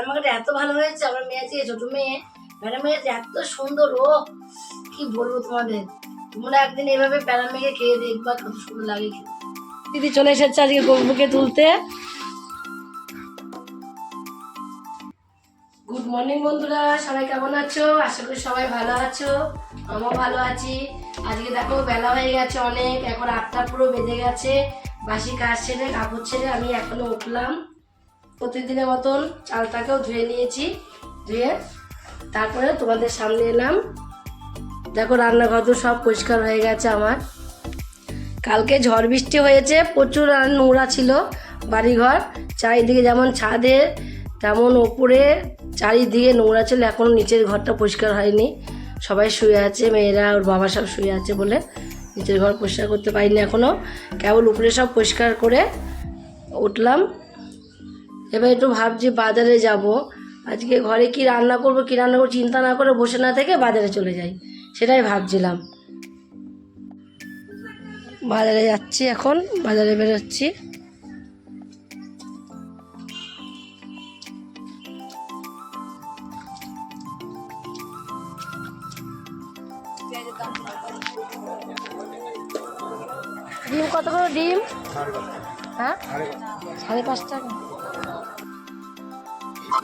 আমাকে এত ভালো হয়েছে আমার মেয়ে আছে ছোট মেয়ে। ম্যাডাম মেয়ে এত সুন্দর ও কি বলব তোমাদের? তোমরা একদিন এভাবে প্যারা মেঘে খেয়ে দেখবা কত সুন্দর লাগে দিদি চলে এসেছে আজকে গরুকে তুলতে। গুড মর্নিং বন্ধুরা সবাই কেমন আছো? আশা করি সবাই ভালো আছো আমিও ভালো আছি। আজকে দেখো বেলা হয়ে গেছে অনেক এখন আটটা পুরো বেজে গেছে। বাসি কাজ ছেড়ে কাপড় ছেড়ে আমি এখনও উঠলাম। প্রতিদিনের মতন চালটাকেও ধুয়ে নিয়েছি, ধুয়ে তারপরে তোমাদের সামনে এলাম। দেখো রান্নাঘর তো সব পরিষ্কার হয়ে গেছে আমার। কালকে ঝড় বৃষ্টি হয়েছে, প্রচুর নোংরা ছিল বাড়িঘর। চারিদিকে যেমন ছাদে তেমন ওপরে চারিদিকে নোংরা ছিল এখনও নিচের ঘরটা পরিষ্কার হয়নি। সবাই শুয়ে আছে, মেয়েরা, ওর বাবা সব শুয়ে আছে বলে নিচের ঘর পরিষ্কার করতে পারিনি এখনও কেবল উপরে সব পরিষ্কার করে উঠলাম। এবার একটু ভাবছি বাজারে যাব। আজকে ঘরে কি রান্না করব কি রান্না করব চিন্তা না করে বসে না থেকে বাজারে চলে যাই। সেটাই ভাবছিলাম। বাজারে যাচ্ছি এখন বাজারে বেরোচ্ছি। ডিম কত করে ডিম? হ্যাঁ? সাড়ে পাঁচ টাকা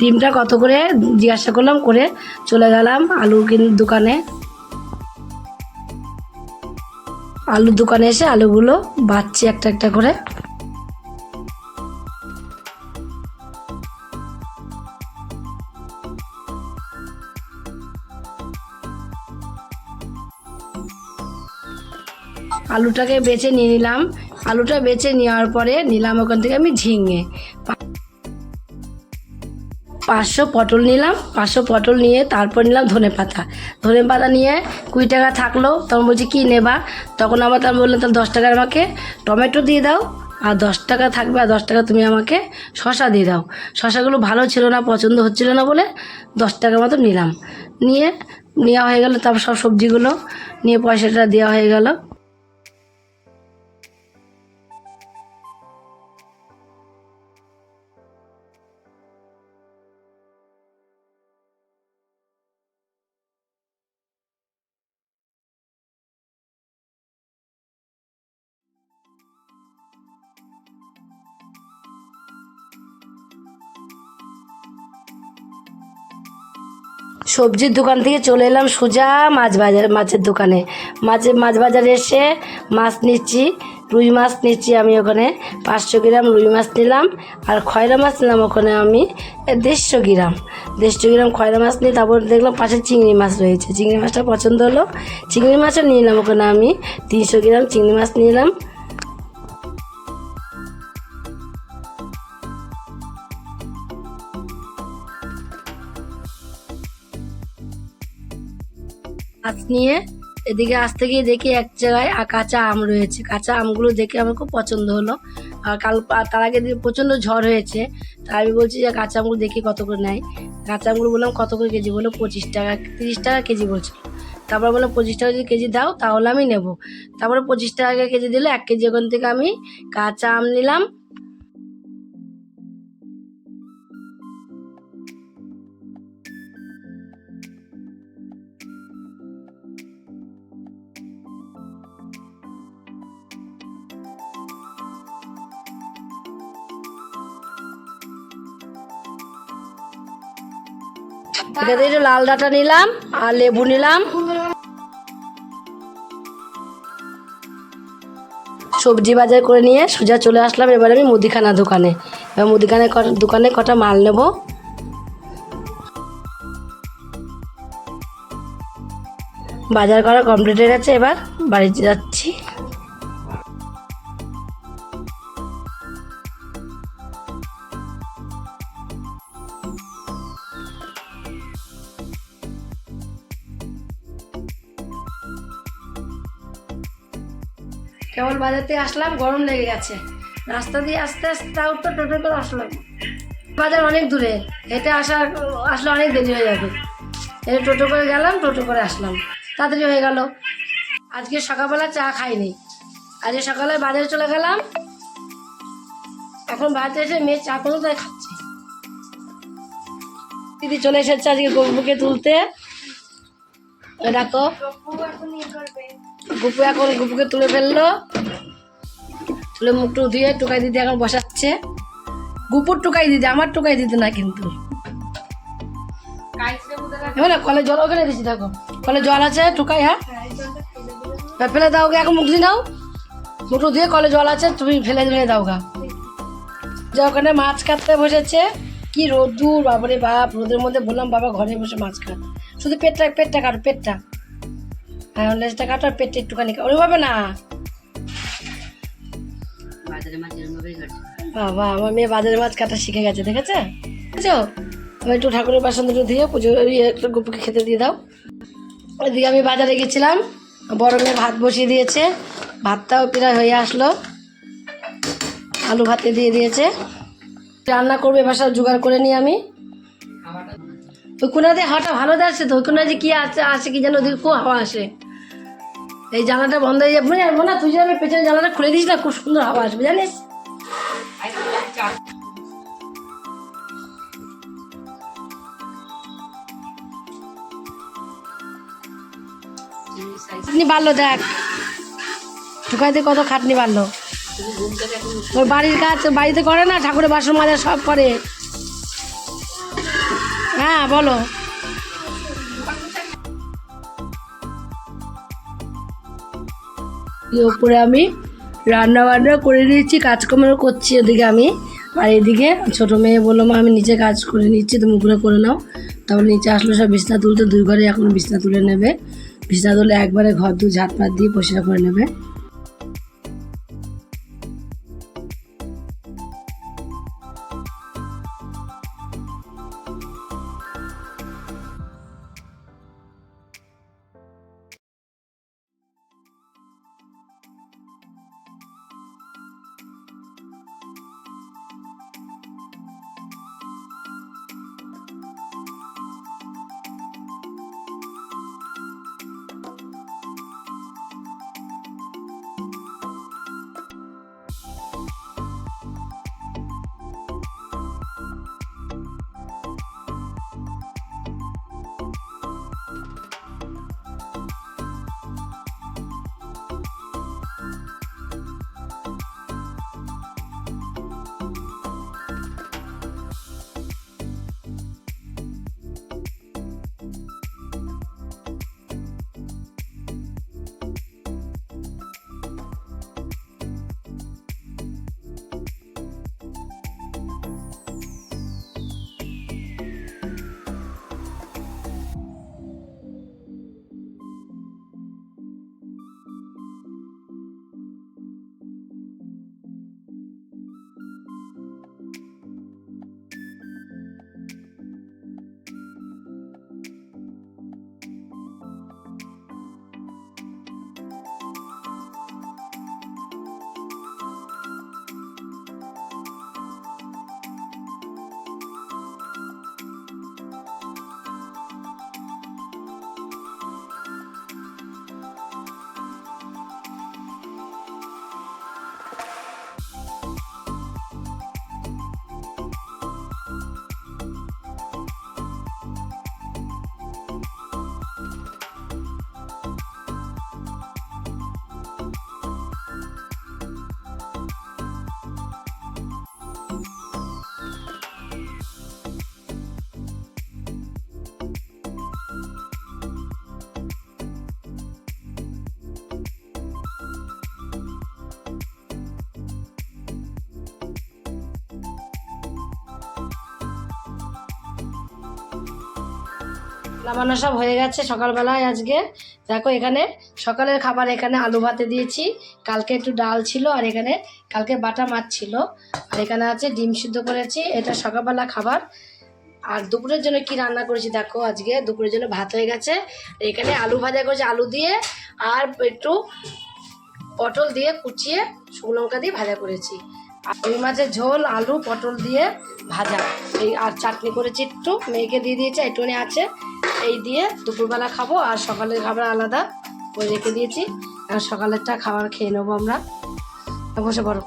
ডিমটা কত করে জিজ্ঞাসা করলাম, করে চলে গেলাম আলু কিন দোকানে। আলুর দোকানে এসে আলুগুলো বাচ্ছি একটা একটা করে। আলুটাকে বেছে নিয়ে নিলাম। আলুটা বেছে নেওয়ার পরে নিলাম ওখান থেকে আমি ঝিঙে। পাঁচশো পটল নিলাম, পাঁচশো পটল নিয়ে তারপর নিলাম ধনে পাতা। ধনে পাতা নিয়ে কুড়ি টাকা থাকল, তখন বলছি, কী নেবা? তখন আবার তার বললাম তাহলে দশ টাকার আমাকে টমেটো দিয়ে দাও, আর দশ টাকা থাকবে, আর দশ টাকা তুমি আমাকে শশা দিয়ে দাও। শশাগুলো ভালো ছিল না, পছন্দ হচ্ছিল না বলে দশ টাকার মতো নিলাম। নিয়ে নেওয়া হয়ে গেল, তারপর সব সবজিগুলো নিয়ে পয়সাটা দেওয়া হয়ে গেল। সবজির দোকান থেকে চলে এলাম সোজা মাছ বাজার, মাছের দোকানে। মাছের, মাছ বাজারে এসে মাছ নিচ্ছি, রুই মাছ নিচ্ছি আমি ওখানে। পাঁচশো গ্রাম রুই মাছ নিলাম, আর খয়রা মাছ নিলাম ওখানে আমি দেড়শো গ্রাম। দেড়শো গ্রাম খয়রা মাছ নিয়ে তারপর দেখলাম পাশে চিংড়ি মাছ রয়েছে। চিংড়ি মাছটা পছন্দ হলো। চিংড়ি মাছও নিলাম ওখানে আমি, তিনশো গ্রাম চিংড়ি মাছ নিলাম। নিয়ে এদিকে আসতে গিয়ে দেখি এক জায়গায় আ- কাঁচা আম রয়েছে। কাঁচা আমগুলো দেখে আমার খুব পছন্দ হলো। আর কাল আর তার আগে প্রচণ্ড ঝড় হয়েছে। তা আমি বলছি যে কাঁচা আমগুলো দেখি কত করে নেয়। কাঁচা আমগুলো বললাম, কত করে কেজি? বলল, পঁচিশ টাকা, তিরিশ টাকা কেজি বলছিল তারপর বললাম পঁচিশ টাকা যদি কেজি দাও, তাহলে আমি নেব। তারপরে পঁচিশ টাকা কেজি দিলে এক কেজি। ওখান থেকে আমি কাঁচা আম নিলাম। একটু লাল ডাঁটা নিলাম আর লেবু নিলাম। সবজি বাজার করে নিয়ে সোজা চলে আসলাম। এবার আমি মুদিখানা দোকানে। এবার মুদিখানা দোকানে কটা মাল নেব? বাজার করা কমপ্লিট হয়ে গেছে। এবার বাড়িতে কেবল বাজার থেকে আসলাম, গরম লেগে গেছে। রাস্তা দিয়ে আস্তে আস্তে তাও তো টোটো করে আসলাম। বাজার অনেক দূরে, হেঁটে আসা, আসলে অনেক দেরি হয়ে যাবে। এই টোটো করে গেলাম, টোটো করে আসলাম। তাড়াতাড়ি হয়ে গেল। আজকে সকালবেলা চা খাইনি। আজকে সকালে বাজারে চলে গেলাম। এখন বাড়িতে এসে মেয়ে চা করল তাই খাচ্ছি। দিদি চলে এসেছে আজকে গপুকে তুলতে। দেখো। গুপু এখন গুপুকে তুলে ফেলল। তুলে মুখ টুক ধুয়ে টুকাই দিদি এখন বসাচ্ছে। গুপুর টুকাই দিদি, আমার টুকাই দিতে না কিন্তু। এবার কলে জল ওখানে দিচ্ছি দেখো। কলে জল আছে, টুকাই হ্যাঁ? ফেলে দাও এখন মুখ দিয়ে নাও। টুক দিয়ে কলে জল আছে, তুমি ফেলে ফেলে দাও গা যে, ওখানে মাছ কাটতে বসেছে। কি রোদ্দুর বাবারে বাপ, রোদের মধ্যে বললাম, বাবা ঘরে বসে মাছ কাট শুধু পেটটা পেটটা কাটো, পেটটা। হ্যাঁ লেজটা কাটো পেটটা একটুখানি কাটো ওইভাবে না। বাবা আমার মেয়ে বাজারে মাছ কাটা শিখে গেছে দেখেছে? বুঝছ? আমি একটু ঠাকুরের বাসন দুটো দিয়ে পুজো একটু গুপুকে খেতে দিয়ে দাও। ওইদিকে আমি বাজারে গেছিলাম বড় মেয়ে ভাত বসিয়ে দিয়েছে ভাতটাও প্রায় হয়ে আসলো। আলু ভাতে দিয়ে দিয়েছে। রান্না করবে এবার সব জোগাড় করে নিই আমি। ওই কোনাতে হাওয়াটা ভালো যাচ্ছে তো ওই কোনায় যে কি আছে আসে কি যেন ওদিকে খুব হাওয়া আসে। এই জানলাটা বন্ধ হয়ে যাবে। মনে হয় তুই আমি পেছনে জানলাটা খুলে দিস না খুব সুন্দর হাওয়া আসবে জানিস খাটনি বাড়লো, দেখ। ঢুকাইতে কত খাটনি বাড়লো। ওর বাড়ির কাজ বাড়িতে করে না, ঠাকুরের বাসন মাজা সব করে। হ্যাঁ বলো। এই ওপরে আমি রান্না বান্না করে নিয়েছি, কাজকর্ম করছি ওদিকে আমি। আর এদিকে ছোটো মেয়ে বলল, মা, আমি নিচে কাজ করে নিচ্ছি, তুমি উপরে করে নাও। তখন নিচে আসলো সব বিছনা তুলতে, দুই ঘরে এখন বিছনা তুলে নেবে। বিছনা তুলে একবারে ঘর দু ঝাঁট দিয়ে পরিষ্কার করে নেবে। নামানো সব হয়ে গেছে সকালবেলায় আজকে। দেখো এখানে সকালের খাবার, এখানে আলু ভাতে দিয়েছি। কালকে একটু ডাল ছিল আর এখানে কালকে বাটা মাছ ছিল। আর এখানে আছে ডিম সিদ্ধ করেছি, এটা সকালবেলা খাবার। আর দুপুরের জন্য কি রান্না করেছি দেখো আজকে, দুপুরের জন্য ভাত হয়ে গেছে। এখানে আলু ভাজা করেছি, আলু দিয়ে আর একটু পটল দিয়ে কুচিয়ে শুকনো লঙ্কা দিয়ে ভাজা করেছি। রুই মাছের ঝোল, আলু, পটল দিয়ে ভাজা। এই আর চাটনি করেছি একটু, মেয়েকে দিয়ে দিয়েছে একটুখানি আছে। এই দিয়ে দুপুরবেলা খাব আর সকালের খাবার আলাদা করে রেখে দিয়েছি। আর সকালেরটা খাবার খেয়ে নেব আমরা। বসে পড়ো।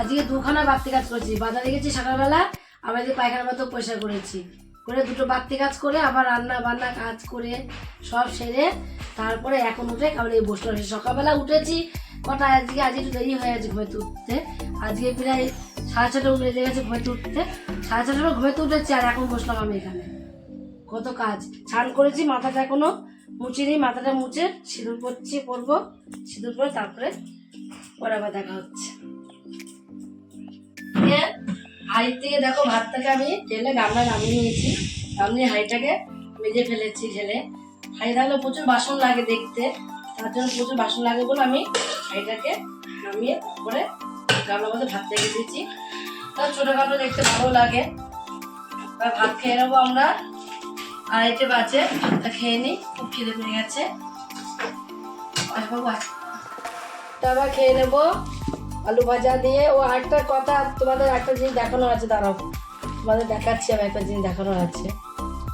আজকে দুখানা বাড়তি কাজ করছি। বাজারে দেখেছি সকালবেলা আমাদের পায়খানা মতো পয়সা করেছি। করে দুটো বাড়তি কাজ করে, আবার রান্না বান্না কাজ করে সব সেরে তারপরে এখন উঠে কারণ এই বসলাম সকালবেলা উঠেছি কটা আজকে? আজ একটু দেরি হয়ে গেছে ঘুমেতে উঠতে। আজকে প্রায় সাড়ে ছটা বেজে গেছে ঘুমেতে উঠতে। সাড়ে ছটার ঘুমেতে উঠেছি আর এখন বসলাম আমি এখানে। কত কাজ? স্নান করেছি, মাথাটা এখনও মুছিনি, মাথাটা মুছে সিঁদুর পরছি, পরবো, সিঁদুর পরে তারপরে পরে আবার দেখা হচ্ছে। দিয়ে হাঁড়ি থেকে দেখো ভাতটাকে আমি ঢেলে গামলা নামিয়ে নিয়েছি। নামিয়ে হাঁড়িটাকে মেজে ফেলেছি ঢেলে। হাঁড়ি থাকলে প্রচুর বাসন লাগে দেখতে। তার জন্য প্রচুর বাসন লাগে বলে আমি হাঁড়িটাকে নামিয়ে তারপরে গামলার মধ্যে ভাত রেখে দিয়েছি। তার ছোটোখাটো দেখতে ভালো লাগে। এবার ভাত খেয়ে নেব আমরা। আড়াইটে বাজে, ভাতটা খেয়ে নিই। খুব খিদে পেয়ে গেছে। তারপর খেয়ে নেব আলু ভাজা দিয়ে, ও আরেকটা কথা তোমাদের একটা জিনিস দেখানো আছে, দাঁড়াও। তোমাদের দেখাচ্ছি, আমি একটা জিনিস দেখানো আছে।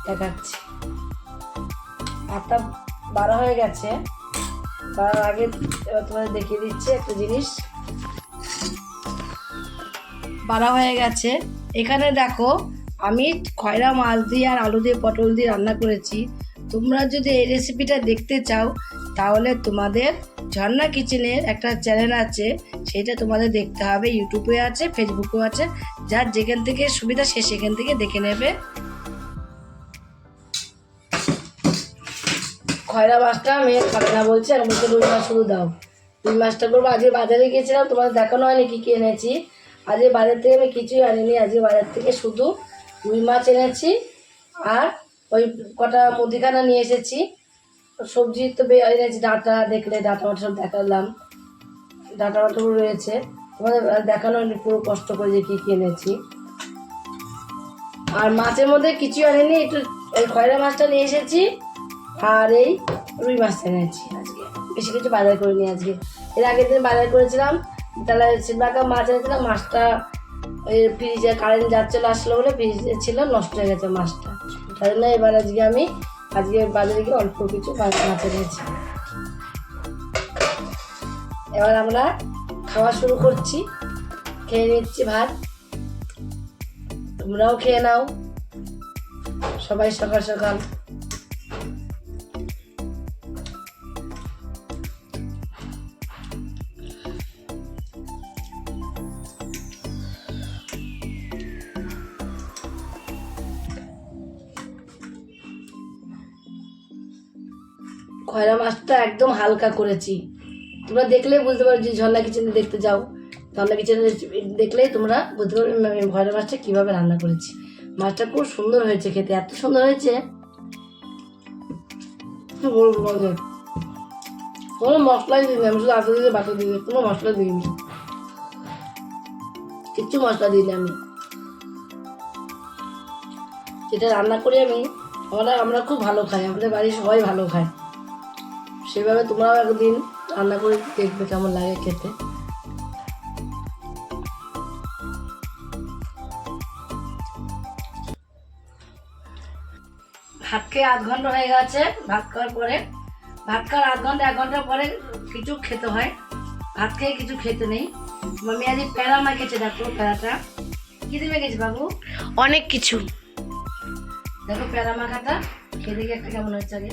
দেখাচ্ছি। ভাতটা বারো হয়ে গেছে। বাড়ার আগে এবার তোমাদের দেখিয়ে দিচ্ছি একটা জিনিস। বাড়া হয়ে গেছে। এখানে দেখো, আমি খয়রা মাছ দিয়ে আর আলু দিয়ে পটল দিয়ে রান্না করেছি। তোমরা যদি এই রেসিপিটা দেখতে চাও, তাহলে তোমাদের ঝর্ণা কিচেনের একটা চ্যানেল আছে, সেটা তোমাদের দেখতে হবে। ইউটিউবে আছে, ফেসবুকেও আছে। যার যেখান থেকে সুবিধা, সে সেখান থেকে দেখে নেবে। খয়রা মাছটা মেয়ে খাবে না বলছে, আর বলছে রুই মাছ শুধু দাও। রুই মাছটা করব। আজকে বাজারে গিয়েছিলাম, তোমাদের দেখানো হয়নি কী কী এনেছি। আজকে বাজার থেকে আমি কিছুই আনিনি। আজকে বাজার থেকে শুধু রুই মাছ এনেছি, আর ওই কটা মুদিখানা নিয়ে এসেছি। সবজি তো এনেছি ডাঁটা দেখলে ডাঁটা মাটা সব দেখালাম। ডাঁটা মাটাও রয়েছে। তোমাদের দেখানো পুরো কষ্ট করে যে কী কিনেছি আর মাছের মধ্যে কিছু আনিনি, একটু এই খয়রা মাছটা নিয়ে এসেছি, আর এই রুই মাছটা এনেছি আজকে। বেশি কিছু বাজার করিনি আজকে। এর আগের দিন বাজার করেছিলাম, তাহলে শিলবাকা মাছ এনেছিলাম, মাছটা ওই ফ্রিজে কারেন্ট যাচ্ছিল আসলো বলে ফ্রিজে ছিল, নষ্ট হয়ে গেছে মাছটা। তাই জন্য এবার আজকে আমি আজকে বাজারে গিয়ে অল্প কিছু মাছ মাছ এনেছি এবার আমরা খাওয়া শুরু করছি। খেয়ে নিচ্ছি ভাত। তোমরাও খেয়ে নাও। সবাই সকাল সকাল খয়রা মাছটা একদম হালকা করেছি। তোমরা দেখলেই বুঝতে পারো যে ঝর্ণা কিচেনে দেখতে যাও। ঝর্ণা কিচেনে দেখলেই তোমরা বুঝতে পারবে খয়রা মাছটা কীভাবে রান্না করেছি। মাছটা খুব সুন্দর হয়েছে খেতে, এত সুন্দর হয়েছে। কোনো মশলাই দিইনি আমি, শুধু আদা দিয়ে বাটা দিয়ে কোনো মশলা দিইনি। কিচ্ছু মশলা দিইনি আমি। যেটা রান্না করি আমি আমরা আমরা খুব ভালো খাই, আমাদের বাড়ির সবাই ভালো খায়। সেভাবে তোমরাও একদিন রান্না করে দেখবে কেমন লাগে খেতে। ভাত খেয়ে আধ ঘণ্টা হয়ে গেছে ভাত খাওয়ার পরে। ভাত খাওয়ার আধ ঘণ্টা এক ঘণ্টা পরে কিছু খেতে হয়। ভাত খেয়ে কিছু খেতে নেই। মামি আজ প্যারা মাখেছে দেখো প্যারাটা। কি দিয়ে মেখেছে বাবু? অনেক কিছু। দেখো প্যারা মাখাটা খেয়ে দেখি একটা কেমন হচ্ছে আগে।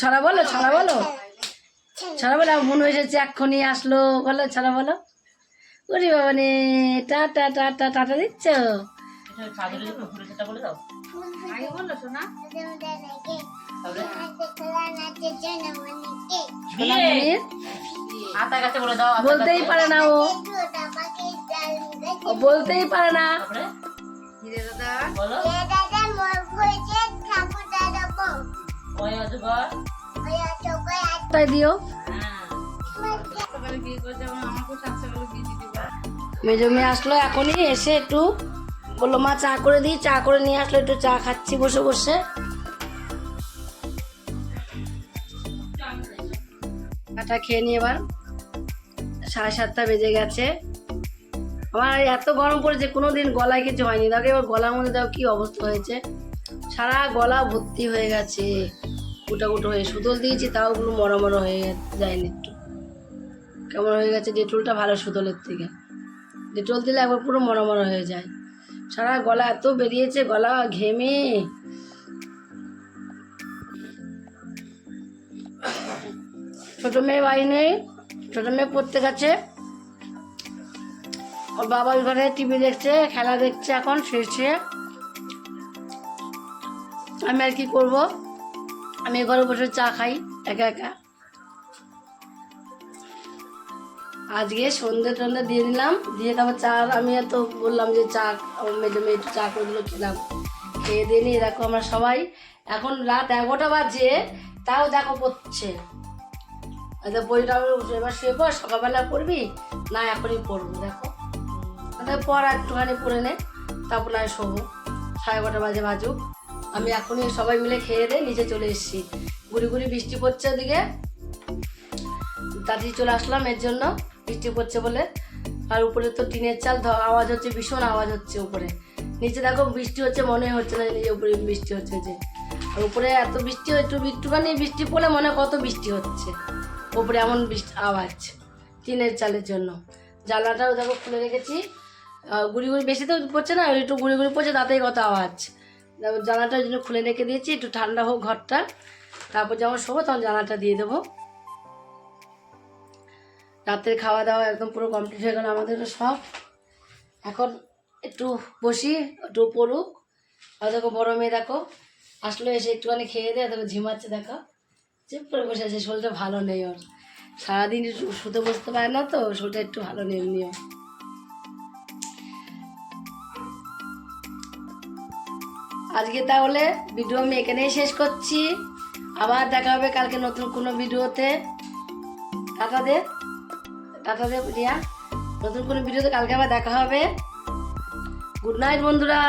ছড়া বলো ছড়া বলো। ছড়া বলো মনে হয়েছে এক্ষুনি আসলো বলো ছড়া বলো। ওরে বাবা নে টাটা টাটা টাটা দিচ্ছ? সোনামণির আতা গাছে বলে দাও আতা বলতেই পারে না ও। ও বলতেই পারে না। বলো। দিতে পারে মেজো মেয়ে আসলো এখনই এসে একটু বলল মা চা করে দিই। চা করে নিয়ে আসলো একটু চা খাচ্ছি বসে বসে। চাটা খেয়ে নিয়ে এবার সাড়ে সাতটা বেজে গেছে। আমার এত গরম পড়েছে কোনো দিন গলায় কিছু হয়নি। দেখো এবার গলার মধ্যে দেখো কি অবস্থা হয়েছে। সারা গলা ভর্তি হয়ে গেছে গুটা গুটো হয়ে সুতল দিয়েছি, তাও ওগুলো মরো মরো হয়ে যায়নি একটু। কেমন হয়ে গেছে ডেটলটা ভালো সুতলের থেকে। ডেটল দিলে একবার পুরো মরো মরো হয়ে যায়। সারা গলা এত বেরিয়েছে, গলা ঘেমে। ছোট মেয়ে বাড়ি নেই, ছোট মেয়ে পড়তে গেছে। ওর বাবার ঘরে টিভি দেখছে, খেলা দেখছে এখন, শুয়েছে। আমি আর কি করব? আমি ঘরে বসে চা খাই, একা একা। আজকে সন্ধ্যে টন্ধে দিয়ে দিলাম দিয়ে তারপর চা, আমি এত বললাম যে চা মেয়েদের মেয়ে একটু চা করে দিল, খেলাম। খেয়ে দিয়ে নিয়ে দেখো আমরা সবাই। এখন রাত এগারোটা বাজে, তাও দেখো পড়ছে। আচ্ছা বইটা আমি এবার শুয়ে পর সকালবেলা পড়বি? না, এখনই পড়ব, দেখো। তাহলে পর আর একটুখানি পড়ে নে, তারপর না শোবো। সাড়ে এগারোটা বাজে বাজুক। আমি এখনই সবাই মিলে খেয়ে দিয়ে নিচে চলে এসেছি। গুড়ি গুড়ি বৃষ্টি পড়ছে ওদিকে তাড়াতাড়ি চলে আসলাম এর জন্য। বৃষ্টি পড়ছে বলে। আর উপরে তো টিনের চাল আওয়াজ হচ্ছে, ভীষণ আওয়াজ হচ্ছে উপরে। নিচে দেখো বৃষ্টি হচ্ছে, মনে হচ্ছে না যে উপরে বৃষ্টি হচ্ছে যে। আর উপরে এত বৃষ্টি, একটু একটুখানি বৃষ্টি পড়লে মনে কত বৃষ্টি হচ্ছে। উপরে এমন বৃষ্টি, আওয়াজ টিনের চালের জন্য। জানলাটাও দেখো খুলে রেখেছি। গুড়ি গুড়ি, বেশি তো পড়ছে না, একটু গুড়ি গুড়ি পড়ছে, তাতেই কত আওয়াজ। ওই জন্য খুলে রেখে দিয়েছি, একটু ঠান্ডা হোক ঘরটা। তারপর যখন শোবো তখন জানলাটা দিয়ে দেবো। রাতের খাওয়া দাওয়া একদম পুরো কমপ্লিট হয়ে গেল আমাদের সব। এখন একটু বসি, একটু পড়ুক। আর দেখো বড় মেয়ে দেখো, আসলো এসে একটুখানি খেয়ে দেয় দেখো ঝিমাচ্ছে দেখো। চুপ করে বসে আছে, শরীরটা ভালো নেই ওর। সারাদিন শুতে বসতে পারে না তো, শরীরটা একটু ভালো নেই, এমনিও। আজকে তাহলে ভিডিও আমি এখানেই শেষ করছি। আবার দেখা হবে কালকে নতুন কোনো ভিডিওতে। টাটা দে রিয়া নতুন কোনো ভিডিওতে কালকে আবার দেখা হবে। গুড নাইট বন্ধুরা।